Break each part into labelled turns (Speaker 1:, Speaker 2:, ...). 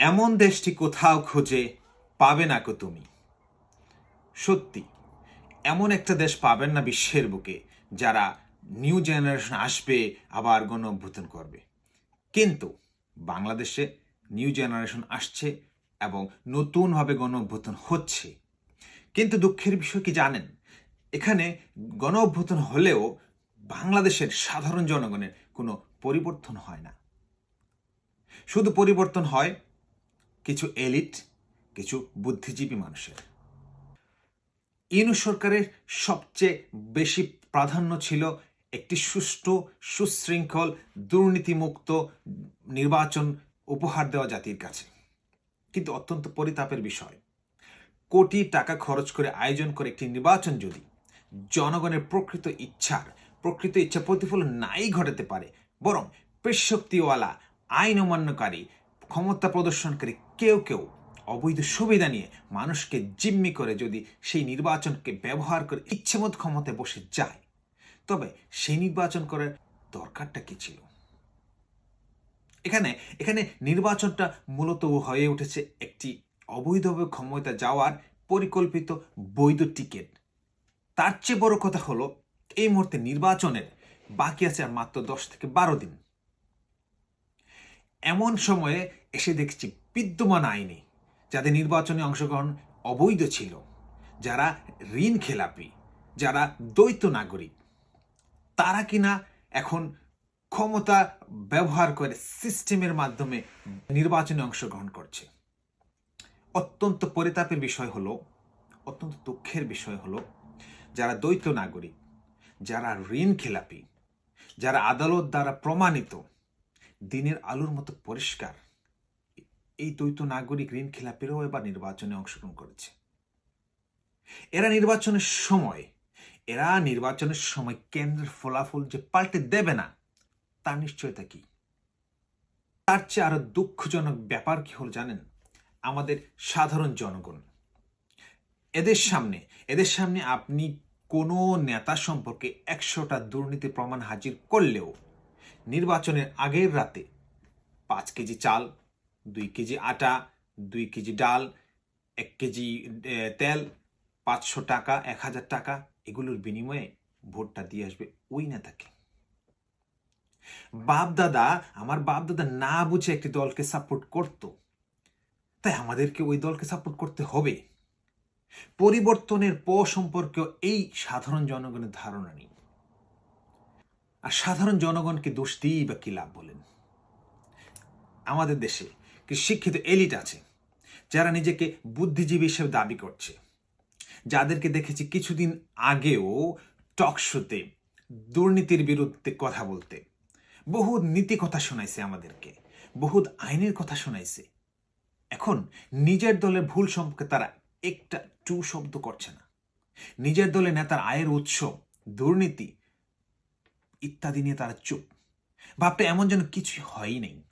Speaker 1: এমন দেশটি কোথাও খুঁজে পাবে না কো তুমি। সত্যি, এমন একটা দেশ পাবেন না বিশ্বের বুকে, যারা নিউ জেনারেশন আসবে, আবার গণ করবে। কিন্তু বাংলাদেশে নিউ জেনারেশন আসছে এবং নতুনভাবে গণ অভ্যুত্থান হচ্ছে। কিন্তু দুঃখের বিষয় কি জানেন? এখানে গণ হলেও বাংলাদেশের সাধারণ জনগণের কোনো পরিবর্তন হয় না। শুধু পরিবর্তন হয় কিছু এলিট, কিছু বুদ্ধিজীবী মানুষের। ইনু সরকারের সবচেয়ে বেশি প্রাধান্য ছিল একটি সুষ্ঠু, সুশৃঙ্খল, দুর্নীতিমুক্ত নির্বাচন উপহার দেওয়া জাতির কাছে। কিন্তু অত্যন্ত পরিতাপের বিষয়। কোটি টাকা খরচ করে আয়োজন করে একটি নির্বাচন যদি জনগণের প্রকৃত ইচ্ছার, প্রকৃত ইচ্ছা প্রতিফলন নাই ঘটাতে পারে, বরং পেশক্তিওয়ালা, আইন অমান্যকারী, ক্ষমতা প্রদর্শনকারী কেউ কেউ অবৈধ সুবিধা নিয়ে মানুষকে জিম্মি করে যদি সেই নির্বাচনকে ব্যবহার করে ইচ্ছেমত ক্ষমতায় বসে যায়, তবে সেই নির্বাচন করার দরকারটা কি ছিল? এখানে এখানে নির্বাচনটা মূলত হয়ে উঠেছে একটি অবৈধভাবে ক্ষমতা যাওয়ার পরিকল্পিত বৈধ টিকিট। তার চেয়ে বড় কথা হলো, এই মুহূর্তে নির্বাচনের বাকি আছে আর মাত্র দশ থেকে বারো দিন। এমন সময়ে এসে দেখছি বিদ্যমান আইনে যাদের নির্বাচনে অংশগ্রহণ অবৈধ ছিল, যারা ঋণ খেলাপি, যারা দ্বৈত নাগরিক, তারা কিনা এখন ক্ষমতা ব্যবহার করে সিস্টেমের মাধ্যমে নির্বাচনে অংশগ্রহণ করছে। অত্যন্ত পরিতাপের বিষয় হলো, অত্যন্ত দুঃখের বিষয় হলো, যারা দ্বৈত নাগরিক, যারা ঋণ খেলাপি, যারা আদালত দ্বারা প্রমাণিত, দিনের আলোর মতো পরিষ্কার এই দ্বৈত নাগরিক ঋণ খেলাপিরাও এবার নির্বাচনে অংশগ্রহণ করেছে। এরা নির্বাচনের সময়, এরা নির্বাচনের সময় কেন্দ্রের ফলাফল যে পাল্টে দেবে না, তার নিশ্চয়তা কি? তার চেয়ে আরও দুঃখজনক ব্যাপার কি হল জানেন? আমাদের সাধারণ জনগণ। এদের সামনে এদের সামনে আপনি কোনো নেতা সম্পর্কে একশোটা দুর্নীতি প্রমাণ হাজির করলেও নির্বাচনের আগের রাতে পাঁচ কেজি চাল দুই কেজি আটা, দুই কেজি ডাল, এক কেজি তেল, পাঁচশো টাকা, এক হাজার টাকা, এগুলোর বিনিময়ে ভোটটা দিয়ে আসবে ওই নেতাকে। বাপ দাদা, আমার বাপ দাদা না বুঝে একটি দলকে সাপোর্ট করত, তাই আমাদেরকে ওই দলকে সাপোর্ট করতে হবে। পরিবর্তনের প সম্পর্কেও এই সাধারণ জনগণের ধারণা নেই আর সাধারণ জনগণকে দোষ দিয়েই বা কি লাভ বলেন? আমাদের দেশে শিক্ষিত এলিট আছে, যারা নিজেকে বুদ্ধিজীবী হিসেবে দাবি করছে। যাদেরকে দেখেছি কিছুদিন আগেও টক শোতে, দুর্নীতির বিরুদ্ধে কথা বলতে। বহুত নীতি কথা শোনাইছে আমাদেরকে, বহুত আইনের কথা শোনাইছে। এখন নিজের দলের ভুল সম্পর্কে তারা একটা টু শব্দ করছে না। নিজের দলের নেতার আয়ের উৎস, দুর্নীতি ইত্যাদি নিয়ে তারা চুপ। ভাবটা এমন যেন কিছুই হয়ই নেই।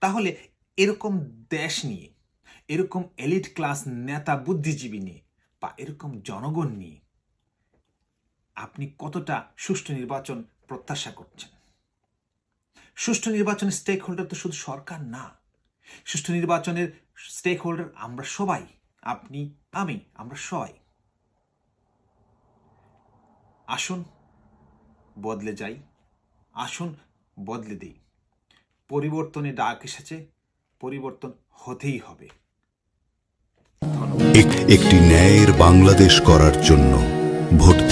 Speaker 1: তাহলে এরকম দেশ নিয়ে, এরকম এলিট ক্লাস নেতা বুদ্ধিজীবী নিয়ে বা এরকম জনগণ নিয়ে আপনি কতটা সুষ্ঠু নির্বাচন প্রত্যাশা করছেন? সুষ্ঠু নির্বাচনের স্টেক হোল্ডার তো শুধু সরকার না। সুষ্ঠু নির্বাচনের স্টেক হোল্ডার আমরা সবাই, আপনি, আমি, আমরা সবাই। আসুন, বদলে যাই। আসুন, বদলে দিই। পরিবর্তনে ডাক এসেছে। পরিবর্তন হতেই হবে
Speaker 2: একটি ন্যায়ের বাংলাদেশ করার জন্য ভোট।